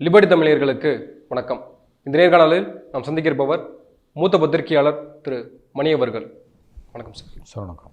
Liberty தமிழர்களுக்கு வணக்கம். இந்த நேர்காணலில் நாம் சந்திக்க இருப்பவர் மூத்த பத்திரிகையாளர் திரு. மணி அவர்கள். வணக்கம் சார். சார் வணக்கம்.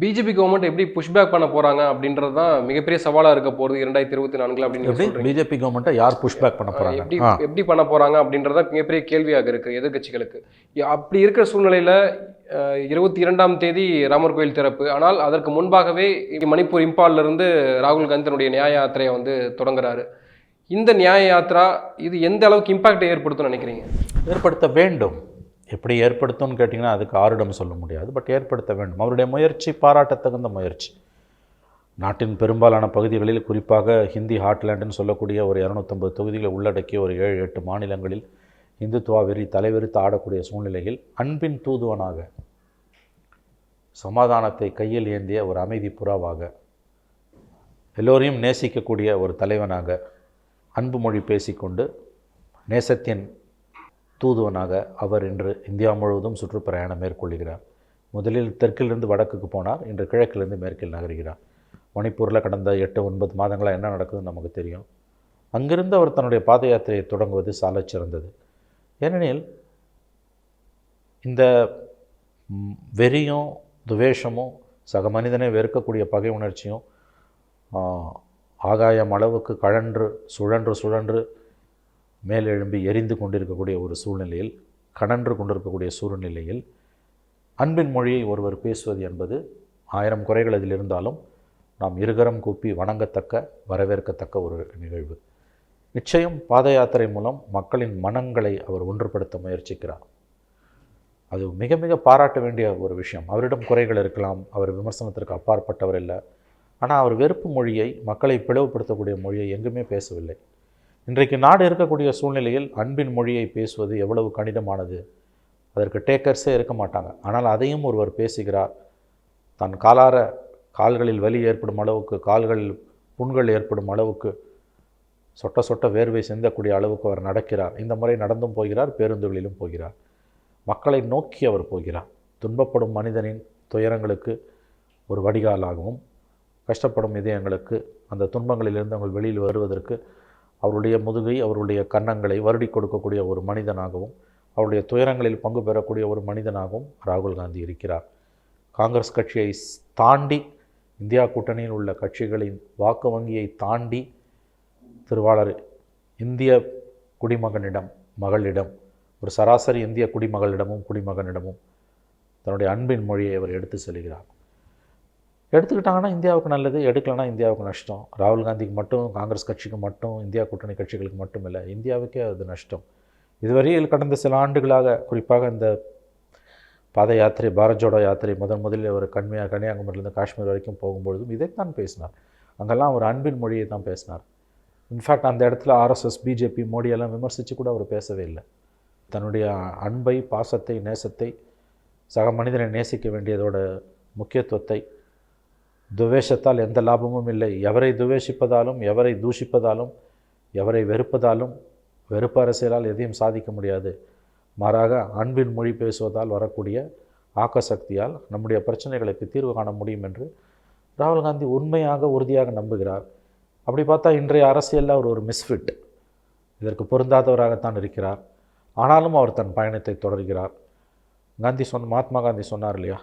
பிஜேபி கவர்மெண்ட் எப்படி புஷ்பேக் பண்ண போறாங்க அப்படின்றது தான் மிகப்பெரிய சவாலா இருக்க போகுது இரண்டாயிரத்தி இருபத்தி நான்குல அப்படின்னு எப்படி பிஜேபி கவர்மெண்ட்டை யார் புஷ்பேக் பண்ண எப்படி போகிறாங்க ஆ. எப்படி பண்ண போறாங்க அப்படின்றத மிகப்பெரிய கேள்வியாக இருக்கு எதிர்க்கட்சிகளுக்கு. ய- அப்படி இருக்கிற சூழ்நிலையில இருபத்தி இரண்டாம் தேதி ராமர் கோயில் திறப்பு. ஆனால் அதற்கு முன்பாகவே மணிப்பூர் இம்பால்ல இருந்து ராகுல் காந்தி தன்னுடைய நியாய யாத்திரையை வந்து தொடங்குறாரு. இந்த நியாய யாத்ரா இது எந்த அளவுக்கு இம்பாக்டை ஏற்படுத்தும்னு நினைக்கிறீங்க? ஏற்படுத்த வேண்டும். எப்படி ஏற்படுத்தும்னு கேட்டிங்கன்னா அதுக்கு ஆரிடம் சொல்ல முடியாது பட் ஏற்படுத்த வேண்டும். அவருடைய முயற்சி பாராட்டத்தகுந்த முயற்சி. நாட்டின் பெரும்பாலான பகுதிகளில் குறிப்பாக ஹிந்தி ஹாட்லேண்டுன்னு சொல்லக்கூடிய ஒரு இரநூத்தம்பது தொகுதிகளை உள்ளடக்கிய ஒரு ஏழு எட்டு மாநிலங்களில் இந்துத்துவா வெறி தலைவெறித்து ஆடக்கூடிய சூழ்நிலையில் அன்பின் தூதுவனாக சமாதானத்தை கையில் ஏந்திய ஒரு அமைதி புறாவாக எல்லோரையும் நேசிக்கக்கூடிய ஒரு தலைவனாக அன்பு மொழி பேசிக்கொண்டு நேசத்தின் தூதுவனாக அவர் இன்று இந்தியா முழுவதும் சுற்றுப்பிரயாணம் மேற்கொள்கிறார் முதலில் தெற்கிலிருந்து வடக்குக்கு போனார் இன்று கிழக்கிலிருந்து மேற்கில் நகர்கிறார். மணிப்பூரில் கடந்த எட்டு ஒன்பது மாதங்களாக என்ன நடக்குதுன்னு நமக்கு தெரியும். அங்கிருந்து அவர் தன்னுடைய பாத யாத்திரையை தொடங்குவது சாலச் சிறந்தது. ஏனெனில் இந்த வெறியும் துவேஷமும் சக மனிதனை வெறுக்கக்கூடிய பகை உணர்ச்சியும் ஆகாயம் அளவுக்கு கழன்று சுழன்று சுழன்று மேலெழும்பி எரிந்து கொண்டிருக்கக்கூடிய ஒரு சூழ்நிலையில் கடன்று கொண்டிருக்கக்கூடிய சூழ்நிலையில் அன்பின் மொழியை ஒருவர் பேசுவது என்பது ஆயிரம் குறைகள் அதில் இருந்தாலும் நாம் இருகரம் கூப்பி வணங்கத்தக்க வரவேற்கத்தக்க ஒரு நிகழ்வு. நிச்சயம் பாத யாத்திரை மூலம் மக்களின் மனங்களை அவர் ஒன்றுபடுத்த முயற்சிக்கிறார். அது மிக மிக பாராட்ட வேண்டிய ஒரு விஷயம். அவரிடம் குறைகள் இருக்கலாம் அவர் விமர்சனத்திற்கு அப்பாற்பட்டவர் இல்லை. ஆனால் அவர் வெறுப்பு மொழியை மக்களை பிளவுபடுத்தக்கூடிய மொழியை எங்குமே பேசவில்லை. இன்றைக்கு நாடு இருக்கக்கூடிய சூழ்நிலையில் அன்பின் மொழியை பேசுவது எவ்வளவு கடினமானது? அதற்கு டேக்கர்ஸே இருக்க மாட்டாங்க. ஆனால் அதையும் ஒருவர் பேசுகிறார். தன் காலார கால்களில் வலி ஏற்படும் அளவுக்கு கால்களில் புண்கள் ஏற்படும் அளவுக்கு சொட்ட சொட்ட வேர்வை சிந்தக்கூடிய அளவுக்கு அவர் நடக்கிறார். இந்த முறை நடந்தும் போகிறார் பேருந்துகளிலும் போகிறார். மக்களை நோக்கி அவர் போகிறார். துன்பப்படும் மனிதனின் துயரங்களுக்கு ஒரு வடிகாலாகவும் கஷ்டப்படும் இதயங்களுக்கு அந்த துன்பங்களிலிருந்து அவங்க வெளியில் வருவதற்கு அவருடைய முதுகை அவருடைய கன்னங்களை வருடி கொடுக்கக்கூடிய ஒரு மனிதனாகவும் அவருடைய துயரங்களில் பங்கு பெறக்கூடிய ஒரு மனிதனாகவும் ராகுல் காந்தி இருக்கிறார். காங்கிரஸ் கட்சியை தாண்டி இந்தியா கூட்டணியில் உள்ள கட்சிகளின் வாக்கு வங்கியை தாண்டி திருவாளர் இந்திய குடிமகனிடம் மகளிடம் ஒரு சராசரி இந்திய குடிமகளிடமும் குடிமகனிடமும் தன்னுடைய அன்பின் மொழியை அவர் எடுத்து செல்கிறார். எடுத்துக்கிட்டாங்கன்னா இந்தியாவுக்கு நல்லது எடுக்கலைன்னா இந்தியாவுக்கு நஷ்டம். ராகுல் காந்திக்கு மட்டும் காங்கிரஸ் கட்சிக்கு மட்டும் இந்தியா கூட்டணி கட்சிகளுக்கு மட்டும் இல்லை இந்தியாவுக்கே அது நஷ்டம். இதுவரையில் கடந்த சில ஆண்டுகளாக குறிப்பாக இந்த பாத யாத்திரை பாரத் ஜோடோ யாத்திரை முதன் முதலில் அவர் கன்மையாக கன்னியாகுமரியிலேருந்து காஷ்மீர் வரைக்கும் போகும்பொழுதும் இதைத்தான் பேசினார். அங்கெல்லாம் ஒரு அன்பின் மொழியை தான் பேசினார். இன்ஃபேக்ட் அந்த இடத்துல ஆர்எஸ்எஸ் பிஜேபி மோடியெல்லாம் விமர்சித்து கூட அவர் பேசவே இல்லை. தன்னுடைய அன்பை பாசத்தை நேசத்தை சக மனிதனை நேசிக்க வேண்டியதோட முக்கியத்துவத்தை துவேஷத்தால் எந்த லாபமும் இல்லை. எவரை துவேஷிப்பதாலும் எவரை தூஷிப்பதாலும் எவரை வெறுப்பதாலும் வெறுப்பு அரசியலால் எதையும் சாதிக்க முடியாது. மாறாக அன்பின் மொழி பேசுவதால் வரக்கூடிய ஆக்க சக்தியால் நம்முடைய பிரச்சனைகளுக்கு தீர்வு காண முடியும் என்று ராகுல் காந்தி உண்மையாக உறுதியாக நம்புகிறார். அப்படி பார்த்தா இன்றைய அரசியலில் அவர் ஒரு மிஸ்ஃபிட் இதற்கு பொருந்தாதவராகத்தான் இருக்கிறார். ஆனாலும் அவர் தன் பயணத்தை தொடர்கிறார். காந்தி சொன்ன மகாத்மா காந்தி சொன்னார் இல்லையா?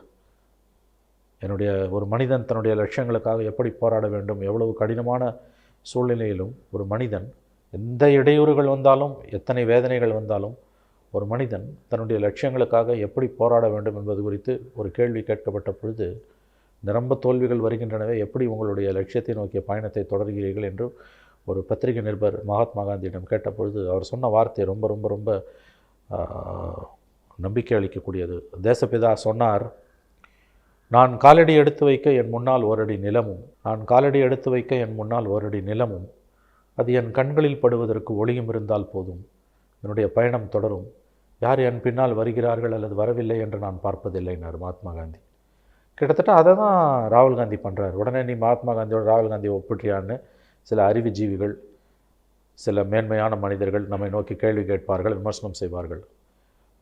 என்னுடைய ஒரு மனிதன் தன்னுடைய லட்சியங்களுக்காக எப்படி போராட வேண்டும் எவ்வளவு கடினமான சூழ்நிலையிலும் ஒரு மனிதன் எந்த இடையூறுகள் வந்தாலும் எத்தனை வேதனைகள் வந்தாலும் ஒரு மனிதன் தன்னுடைய லட்சியங்களுக்காக எப்படி போராட வேண்டும் என்பது குறித்து ஒரு கேள்வி கேட்கப்பட்ட பொழுது நிரம்ப தோல்விகள் வருகின்றனவே எப்படி உங்களுடைய லட்சியத்தை நோக்கிய பயணத்தை தொடர்கிறீர்கள் என்று ஒரு பத்திரிகை நிருபர் மகாத்மா காந்தியிடம் கேட்டபொழுது அவர் சொன்ன வார்த்தை ரொம்ப ரொம்ப ரொம்ப நம்பிக்கை அளிக்கக்கூடியது. தேசப்பிதா சொன்னார் நான் காலடி எடுத்து வைக்க என் முன்னால் ஓரடி நிலமும் நான் காலடி எடுத்து வைக்க என் முன்னால் ஓரடி நிலமும். அது என் கண்களில் படுவதற்கு ஒளியும் இருந்தால் போதும். என்னுடைய பயணம் தொடரும். யார் என் பின்னால் வருகிறார்கள் அல்லது வரவில்லை என்று நான் பார்ப்பதில்லைனார் மகாத்மா காந்தி. கிட்டத்தட்ட அதை தான் ராகுல் காந்தி பண்ணுறார் உடனே நீ மகாத்மா காந்தியோட ராகுல் காந்தியை ஒப்பிட்டியான்னு சில அறிவுஜீவிகள் சில மேன்மையான மனிதர்கள் நம்மை நோக்கி கேள்வி கேட்பார்கள் விமர்சனம் செய்வார்கள்.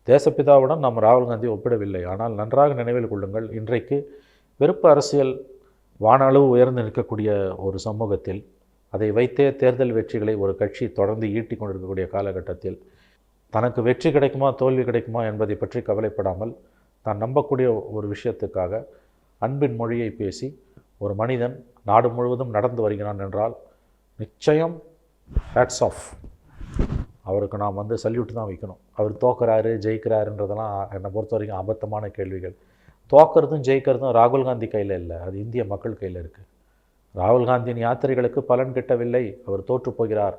தேசப்பிதாவுடன் நாம் ராகுல் காந்தி ஒப்பிடவில்லை. ஆனால் நன்றாக நினைவில் கொள்ளுங்கள் இன்றைக்கு வெறுப்பு அரசியல் வானளவு உயர்ந்து நிற்கக்கூடிய ஒரு சமூகத்தில் அதை வைத்தே தேர்தல் வெற்றிகளை ஒரு கட்சி தொடர்ந்து ஈட்டி கொண்டிருக்கக்கூடிய காலகட்டத்தில் தனக்கு வெற்றி கிடைக்குமா தோல்வி கிடைக்குமா என்பதை பற்றி கவலைப்படாமல் தான் நம்பக்கூடிய ஒரு விஷயத்துக்காக அன்பின் மொழியை பேசி ஒரு மனிதன் நாடு முழுவதும் நடந்து வருகிறான் என்றால் நிச்சயம் ஹேட்ஸ் ஆஃப் அவருக்கு நாம் வந்து சல்யூட் தான் வைக்கணும். அவர் தோக்குறாரு ஜெயிக்கிறாருன்றதெல்லாம் என்னை பொறுத்த வரைக்கும் அபத்தமான கேள்விகள். தோக்கிறதும் ஜெயிக்கிறதும் ராகுல் காந்தி கையில் இல்லை. அது இந்திய மக்கள் கையில் இருக்குது ராகுல் காந்தியின் யாத்திரைகளுக்கு பலன் கிட்டவில்லை. அவர் தோற்று போகிறார்.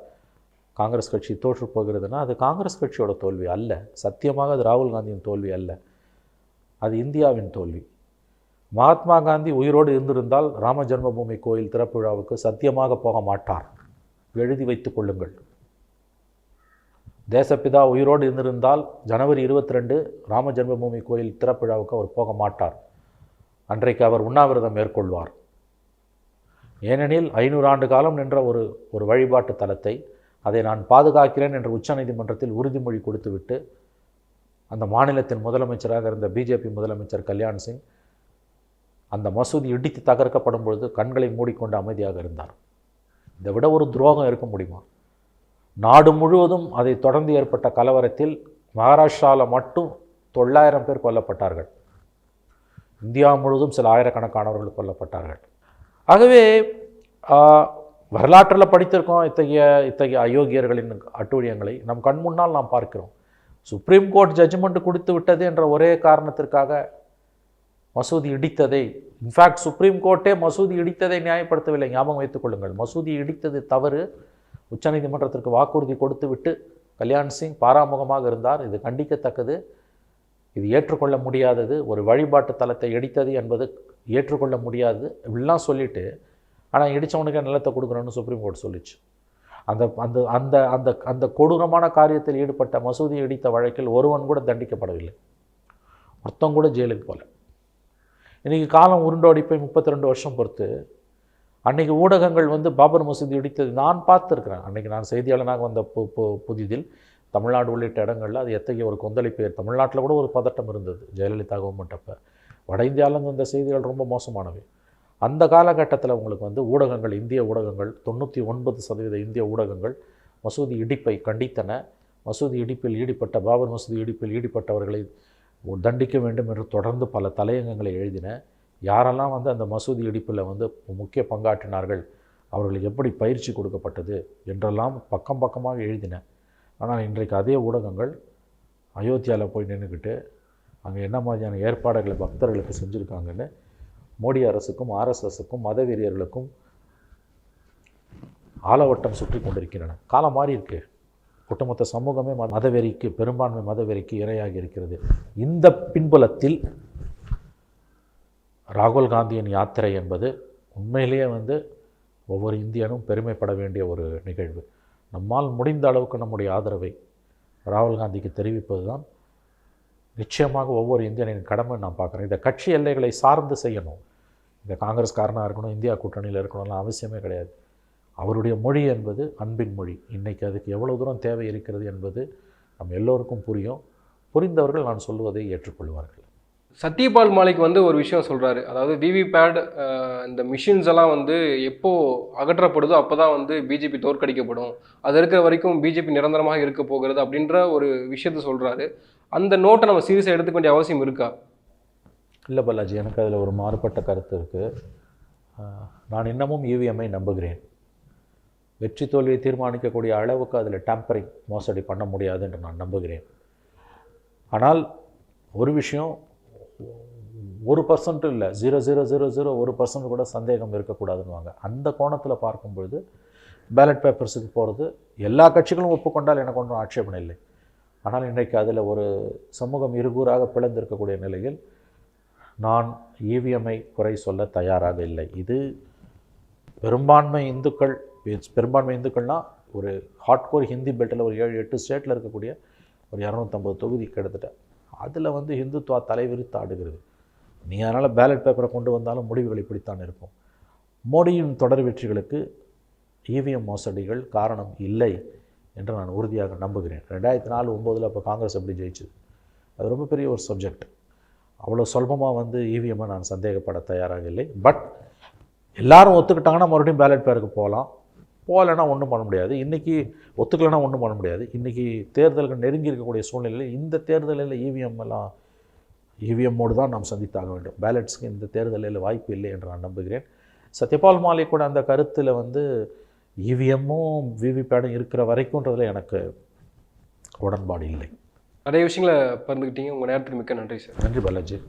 காங்கிரஸ் கட்சி தோற்று போகிறதுனா அது காங்கிரஸ் கட்சியோட தோல்வி அல்ல. சத்தியமாக அது ராகுல் காந்தியின் தோல்வி அல்ல. அது இந்தியாவின் தோல்வி. மகாத்மா காந்தி உயிரோடு இருந்திருந்தால் ராம ஜென்மபூமி கோயில் திறப்பு விழாவுக்கு சத்தியமாக போக மாட்டார். எழுதி வைத்துக் கொள்ளுங்கள். தேசப்பிதா உயிரோடு இருந்திருந்தால் ஜனவரி இருபத்தி ரெண்டு ராம ஜென்மபூமி கோயில் திறப்பிழாவுக்கு அவர் போக மாட்டார். அன்றைக்கு அவர் உண்ணாவிரதம் மேற்கொள்வார். ஏனெனில் ஐநூறு ஆண்டு காலம் நின்ற ஒரு ஒரு வழிபாட்டு தலத்தை அதை நான் பாதுகாக்கிறேன் என்று உச்சநீதிமன்றத்தில் உறுதிமொழி கொடுத்துவிட்டு அந்த மாநிலத்தின் முதலமைச்சராக இருந்த பிஜேபி முதலமைச்சர் கல்யாண் சிங் அந்த மசூதி இடித்து தகர்க்கப்படும் பொழுது கண்களை மூடிக்கொண்டு அமைதியாக இருந்தார். இதை விட ஒரு துரோகம் இருக்க முடியுமா? நாடு முழுவதும் அதை தொடர்ந்து ஏற்பட்ட கலவரத்தில் மகாராஷ்டிராவில் மட்டும் தொள்ளாயிரம் பேர் கொல்லப்பட்டார்கள். இந்தியா முழுவதும் சில ஆயிரக்கணக்கானவர்கள் கொல்லப்பட்டார்கள். ஆகவே வரலாற்றில் படித்திருக்கோம் இத்தகைய இத்தகைய அயோக்கியர்களின் அட்டூழியங்களை நம் கண் முன்னால் நாம் பார்க்கிறோம். சுப்ரீம் கோர்ட் ஜட்ஜ்மெண்ட் கொடுத்து விட்டது என்ற ஒரே காரணத்திற்காக மசூதி இடித்ததை இன்ஃபேக்ட் சுப்ரீம் கோர்ட்டே மசூதி இடித்ததை நியாயப்படுத்தவில்லை. ஞாபகம் வைத்துக் கொள்ளுங்கள். மசூதி இடித்தது தவறு. உச்சநீதிமன்றத்திற்கு வாக்குறுதி கொடுத்துவிட்டு கல்யாண் சிங் பாராமுகமாக இருந்தார். இது கண்டிக்கத்தக்கது. இது ஏற்றுக்கொள்ள முடியாதது. ஒரு வழிபாட்டு தலத்தை இடித்தது என்பது ஏற்றுக்கொள்ள முடியாது. இப்படிலாம் சொல்லிட்டு ஆனால் இடித்தவனுக்கு நிலத்தை கொடுக்குறோன்னு சுப்ரீம் கோர்ட் சொல்லிச்சு. அந்த அந்த அந்த அந்த அந்த கொடூரமான காரியத்தில் ஈடுபட்ட மசூதி இடித்த வழக்கில் ஒருவன் கூட தண்டிக்கப்படவில்லை. ஒருத்தம் கூட ஜெயிலுக்கு போல. இன்றைக்கி காலம் உருண்டோடி போய் முப்பத்தி ரெண்டு வருஷம் பொறுத்து அன்றைக்கி ஊடகங்கள் வந்து பாபர் மசூதி இடித்தது நான் பார்த்துருக்குறேன். அன்றைக்கி நான் செய்தியாளனாக வந்த பு பு புதிதில் தமிழ்நாடு உள்ளிட்ட இடங்களில் அது எத்தகைய ஒரு கொந்தளிப்பு தமிழ்நாட்டில் கூட ஒரு பதட்டம் இருந்தது ஜெயலலிதா கவர்மெண்ட் வட இந்தியாவிலேருந்து வந்த செய்திகள் ரொம்ப மோசமானவை. அந்த காலகட்டத்தில் உங்களுக்கு வந்து ஊடகங்கள் இந்திய ஊடகங்கள் தொண்ணூற்றி ஒன்பது சதவீத இந்திய ஊடகங்கள் மசூதி இடிப்பை கண்டித்தன. மசூதி இடிப்பில் ஈடுபட்ட பாபர் மசூதி இடிப்பில் ஈடுபட்டவர்களை தண்டிக்க வேண்டும் என்று தொடர்ந்து பல தலையங்கங்களை எழுதின. யாரெல்லாம் வந்து அந்த மசூதி இடிப்பில் வந்து முக்கிய பங்காற்றினார்கள் அவர்களுக்கு எப்படி பயிற்சி கொடுக்கப்பட்டது என்றெல்லாம் பக்கம் பக்கமாக எழுதின. ஆனால் இன்றைக்கு அதே ஊடகங்கள் அயோத்தியாவில் போய் நின்றுக்கிட்டு அங்கே என்ன மாதிரியான ஏற்பாடுகளை பக்தர்களுக்கு செஞ்சுருக்காங்கன்னு மோடி அரசுக்கும் ஆர்எஸ்எஸுக்கும் மதவெறியர்களுக்கும் ஆலவட்டம் சுற்றி கொண்டிருக்கின்றன. காலம் மாறி இருக்கு. ஒட்டுமொத்த சமூகமே மத மதவெறிக்கு பெரும்பான்மை மதவெறிக்கு இரையாகி இருக்கிறது. இந்த பின்புலத்தில் ராகுல் காந்தியின் யாத்திரை என்பது உண்மையிலேயே வந்து ஒவ்வொரு இந்தியனும் பெருமைப்பட வேண்டிய ஒரு நிகழ்வு. நம்மால் முடிந்த அளவுக்கு நம்முடைய ஆதரவை ராகுல் காந்திக்கு தெரிவிப்பது தான் நிச்சயமாக ஒவ்வொரு இந்தியனின் கடமை நான் பார்க்குறேன். இந்த கட்சி எல்லைகளை சார்ந்து செய்யணும். இந்த காங்கிரஸ்காரனாக இருக்கணும் இந்தியா கூட்டணியில் இருக்கணும்லாம் அவசியமே கிடையாது. அவருடைய மொழி என்பது அன்பின் மொழி. இன்றைக்கி அதுக்கு எவ்வளோ தூரம் தேவை இருக்கிறது என்பது நம் எல்லோருக்கும் புரியும். புரிந்தவர்கள் நான் சொல்வதை ஏற்றுக்கொள்வார்கள். சத்யபால் மாலிக் வந்து ஒரு விஷயம் சொல்கிறாரு அதாவது விவிபேட் இந்த மிஷின்ஸ் எல்லாம் வந்து எப்போது அகற்றப்படுதோ அப்போ தான் வந்து பிஜேபி தோற்கடிக்கப்படும். அது இருக்கிற வரைக்கும் பிஜேபி நிரந்தரமாக இருக்க போகிறது அப்படின்ற ஒரு விஷயத்த சொல்கிறாரு அந்த நோட்டை நம்ம சீரியஸாக எடுத்துக்க வேண்டிய அவசியம் இருக்கா? இல்லை பாலாஜி எனக்கு அதில் ஒரு மாறுபட்ட கருத்து இருக்குது நான் இன்னமும் இவிஎம்ஐ நம்புகிறேன். வெற்றி தோல்வியை தீர்மானிக்கக்கூடிய அளவுக்கு அதில் டேம்பரிங் மோசடி பண்ண முடியாது என்று நான் நம்புகிறேன். ஆனால் ஒரு விஷயம் ஒரு பர்சன்ட் இல்லை ஜீரோ ஜீரோ ஜீரோ ஜீரோ ஒரு பர்சன்ட் கூட சந்தேகம் இருக்கக்கூடாதுன்னுவாங்க. அந்த கோணத்தில் பார்க்கும்பொழுது பேலட் பேப்பர்ஸுக்கு போகிறது எல்லா கட்சிகளும் ஒப்புக்கொண்டால் எனக்கு ஒன்றும் ஆட்சேபனை இல்லை. ஆனால் இன்றைக்கு அதில் ஒரு சமூகம் இருகூறாக பிளந்திருக்கக்கூடிய நிலையில் நான் இவிஎம்ஐ குறை சொல்ல தயாராக இல்லை. இது பெரும்பான்மை இந்துக்கள் பெரும்பான்மை இந்துக்கள்னால் ஒரு ஹாட்கோர் ஹிந்தி பெல்ட்டில் ஒரு ஏழு எட்டு ஸ்டேட்டில் இருக்கக்கூடிய ஒரு இரநூத்தம்பது தொகுதி கிட்டத்தட்ட. அதில் வந்து ஹிந்துத்வா தலைவிரித்து ஆடுகிறது. நீ அதனால் பேலட் பேப்பரை கொண்டு வந்தாலும் முடிவுகள் இப்படித்தான் இருக்கும். மோடியின் தொடர் வெற்றிகளுக்கு இவிஎம் மோசடிகள் காரணம் இல்லை என்று நான் உறுதியாக நம்புகிறேன். ரெண்டாயிரத்தி நாலு ஒம்போதில் அப்போ காங்கிரஸ் எப்படி ஜெயிச்சது. அது ரொம்ப பெரிய ஒரு சப்ஜெக்ட் அவ்வளோ சுலபமாக வந்து இவிஎம்மை நான் சந்தேகப்பட தயாராக இல்லை. பட் எல்லாரும் ஒத்துக்கிட்டாங்கன்னா மறுபடியும் பேலட் பேருக்கு போகலாம். போகலைன்னா ஒன்றும் பண்ண முடியாது. இன்றைக்கி ஒத்துக்கலைன்னா ஒன்றும் பண்ண முடியாது. இன்றைக்கி தேர்தல்கள் நெருங்கி இருக்கக்கூடிய சூழ்நிலையில் இந்த தேர்தலில் இவிஎம் எல்லாம் இவிஎம்மோடு தான் நாம் சந்தித்தாக வேண்டும். பேலட்ஸ்க்கு இந்த தேர்தலில் வாய்ப்பு இல்லை என்று நான் நம்புகிறேன். சத்யபால் மாலிக் கூட அந்த கருத்தில் வந்து இவிஎம்மும் விவிபேடும் இருக்கிற வரைக்கும்ன்றதுல எனக்கு உடன்பாடு இல்லை. நிறைய விஷயங்களை பகிர்ந்துக்கிட்டீங்க உங்கள் நேரத்துக்கு மிக்க நன்றி சார். நன்றி பாலாஜி.